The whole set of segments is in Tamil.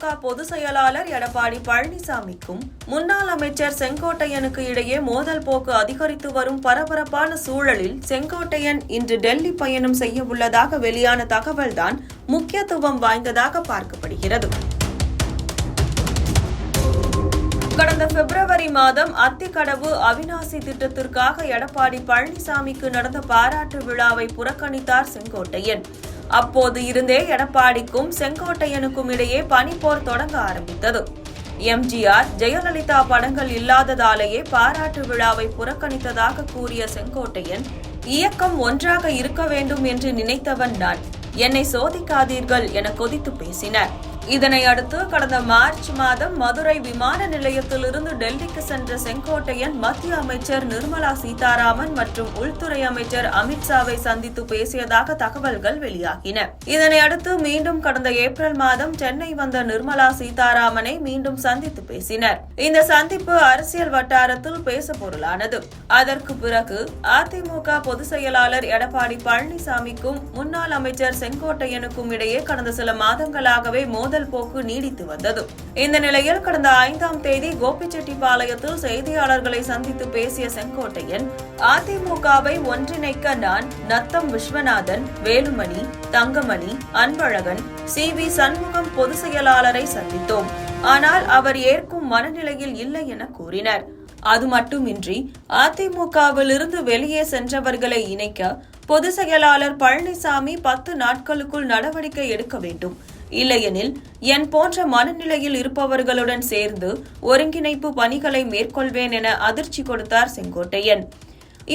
திமுக பொதுச் செயலாளர் எடப்பாடி பழனிசாமிக்கும் முன்னாள் அமைச்சர் செங்கோட்டையனுக்கு இடையே மோதல் போக்கு அதிகரித்து வரும் பரபரப்பான சூழலில் செங்கோட்டையன் இன்று டெல்லி பயணம் செய்ய உள்ளதாக வெளியான தகவல்தான் முக்கியத்துவம் வாய்ந்ததாக பார்க்கப்படுகிறது. கடந்த பிப்ரவரி மாதம் அத்திக்கடவு அவினாசி திட்டத்திற்காக எடப்பாடி பழனிசாமிக்கு நடந்த பாராட்டு விழாவை புறக்கணித்தார் செங்கோட்டையன். அப்போது இருந்தே எடப்பாடிக்கும் செங்கோட்டையனுக்கும் இடையே பனிப்போர் தொடங்க ஆரம்பித்தது. எம்ஜிஆர் ஜெயலலிதா படங்கள் இல்லாததாலேயே பாராட்டு விழாவை புறக்கணித்ததாக கூறிய செங்கோட்டையன் இயக்கம் ஒன்றாக இருக்க வேண்டும் என்று நினைத்தவன் நான். என்னை சோதிக்காதீர்கள் என கொதித்து பேசினார். இதனை அடுத்து கடந்த மார்ச் மாதம் மதுரை விமான நிலையத்திலிருந்து டெல்லிக்கு சென்ற செங்கோட்டையன் மத்திய அமைச்சர் நிர்மலா சீதாராமன் மற்றும் உள்துறை அமைச்சர் அமித்ஷாவை சந்தித்து பேசியதாக தகவல்கள் வெளியாகின. இதனை அடுத்து மீண்டும் கடந்த ஏப்ரல் மாதம் சென்னை வந்த நிர்மலா சீதாராமனை மீண்டும் சந்தித்து பேசினர். இந்த சந்திப்பு அரசியல் வட்டாரத்தில் பேச பொருளானது அதற்கு பிறகு அதிமுக பொதுச் செயலாளர் எடப்பாடி பழனிசாமிக்கும் முன்னாள் அமைச்சர் செங்கோட்டையனுக்கும் இடையே கடந்த சில மாதங்களாகவே மோதல் போக்கு நீடித்து வந்தது. இந்த நிலையில் கடந்த ஐந்தாம் தேதி கோபிச்செட்டிப்பாளையத்தில் செய்தியாளர்களை சந்தித்து பேசிய செங்கோட்டையன் அதிமுகவை ஒன்றிணைக்க நான் நத்தம் விஸ்வநாதன் வேலுமணி தங்கமணி அன்பழகன் சி வி சண்முகம் பொதுச் செயலாளரை சந்தித்தோம். ஆனால் அவர் ஏற்கும் மனநிலையில் இல்லை என கூறினர். அது மட்டுமின்றி அதிமுகவிலிருந்து வெளியே சென்றவர்களை இணைக்க பொதுச் செயலாளர் பழனிசாமி பத்து நாட்களுக்குள் நடவடிக்கை எடுக்க வேண்டும். இல்லையெனில் என் போன்ற மனநிலையில் இருப்பவர்களுடன் சேர்ந்து ஒருங்கிணைப்பு பணிகளை மேற்கொள்வேன் என அதிர்ச்சி கொடுத்தார் செங்கோட்டையன்.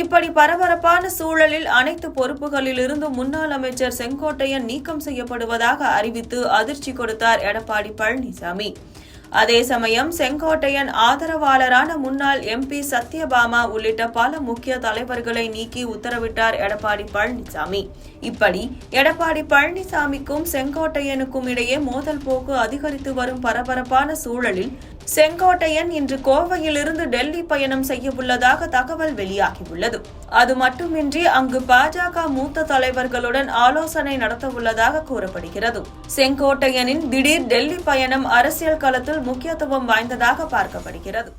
இப்படி பரபரப்பான சூழலில் அனைத்து பொறுப்புகளிலிருந்து முன்னாள் அமைச்சர் செங்கோட்டையன் நீக்கம் செய்யப்படுவதாக அறிவித்து அதிர்ச்சி கொடுத்தார் எடப்பாடி பழனிசாமி. அதே சமயம் செங்கோட்டையன் ஆதரவாளரான முன்னாள் எம்பி சத்யபாமா உள்ளிட்ட பல முக்கிய தலைவர்களை நீக்கி உத்தரவிட்டார் எடப்பாடி பழனிசாமி. இப்படி எடப்பாடி பழனிசாமிக்கும் செங்கோட்டையனுக்கும் இடையே மோதல் போக்கு அதிகரித்து வரும் பரபரப்பான சூழலில் செங்கோட்டையன் இன்று கோவையிலிருந்து டெல்லி பயணம் செய்ய உள்ளதாக தகவல் வெளியாகியுள்ளது. அது மட்டுமின்றி அங்கு பாஜக மூத்த தலைவர்களுடன் ஆலோசனை நடத்த உள்ளதாக கூறப்படுகிறது. செங்கோட்டையனின் திடீர் டெல்லி பயணம் அரசியல் களத்தில் முக்கியத்துவம் வாய்ந்ததாக பார்க்கப்படுகிறது.